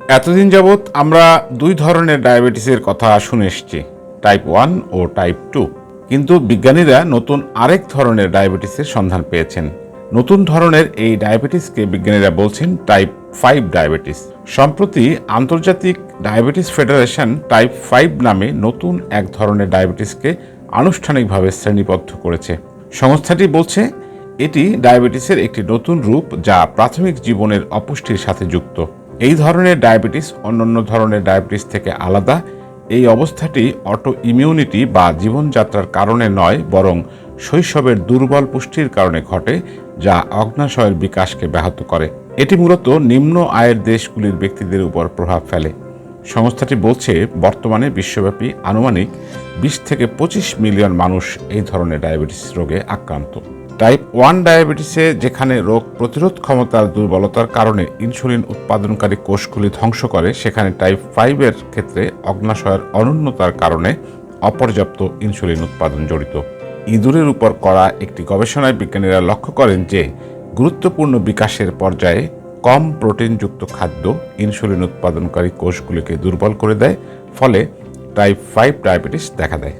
এতদিন যাবৎ আমরা দুই ধরনের ডায়াবেটিসের কথা শুনে এসছি টাইপ ওয়ান ও টাইপ টু কিন্তু বিজ্ঞানীরা নতুন আরেক ধরনের ডায়াবেটিসের সন্ধান পেয়েছেন। নতুন ধরনের এই ডায়াবেটিসকে বিজ্ঞানীরা বলছেন টাইপ ফাইভ ডায়াবেটিস। সম্প্রতি আন্তর্জাতিক ডায়াবেটিস ফেডারেশন টাইপ ফাইভ নামে নতুন এক ধরনের ডায়াবেটিসকে আনুষ্ঠানিকভাবে শ্রেণীবদ্ধ করেছে। সংস্থাটি বলছে, এটি ডায়াবেটিসের একটি নতুন রূপ যা প্রাথমিক জীবনের অপুষ্টির সাথে যুক্ত। এই ধরনের ডায়াবেটিস অন্যান্য ধরনের ডায়াবেটিস থেকে আলাদা। এই অবস্থাটি অটো ইমিউনিটি বা জীবনযাত্রার কারণে নয়, বরং শৈশবের দুর্বল পুষ্টির কারণে ঘটে, যা অগ্নাশয়ের বিকাশকে ব্যাহত করে। এটি মূলত নিম্ন আয়ের দেশগুলির ব্যক্তিদের উপর প্রভাব ফেলে। সংস্থাটি বলছে, বর্তমানে বিশ্বব্যাপী আনুমানিক বিশ থেকে পঁচিশ মিলিয়ন মানুষ এই ধরনের ডায়াবেটিস রোগে আক্রান্ত। টাইপ ওয়ান ডায়াবেটিসে যেখানে রোগ প্রতিরোধ ক্ষমতার দুর্বলতার কারণে ইনসুলিন উৎপাদনকারী কোষগুলি ধ্বংস করে, সেখানে টাইপ ফাইভের ক্ষেত্রে অগ্নাশয়ের অনুন্নতার কারণে অপর্যাপ্ত ইনসুলিন উৎপাদন জড়িত। ইঁদুরের উপর করা একটি গবেষণায় বিজ্ঞানীরা লক্ষ্য করেন যে, গুরুত্বপূর্ণ বিকাশের পর্যায়ে কম প্রোটিনযুক্ত খাদ্য ইনসুলিন উৎপাদনকারী কোষগুলিকে দুর্বল করে দেয়, ফলে টাইপ ফাইভ ডায়াবেটিস দেখা দেয়।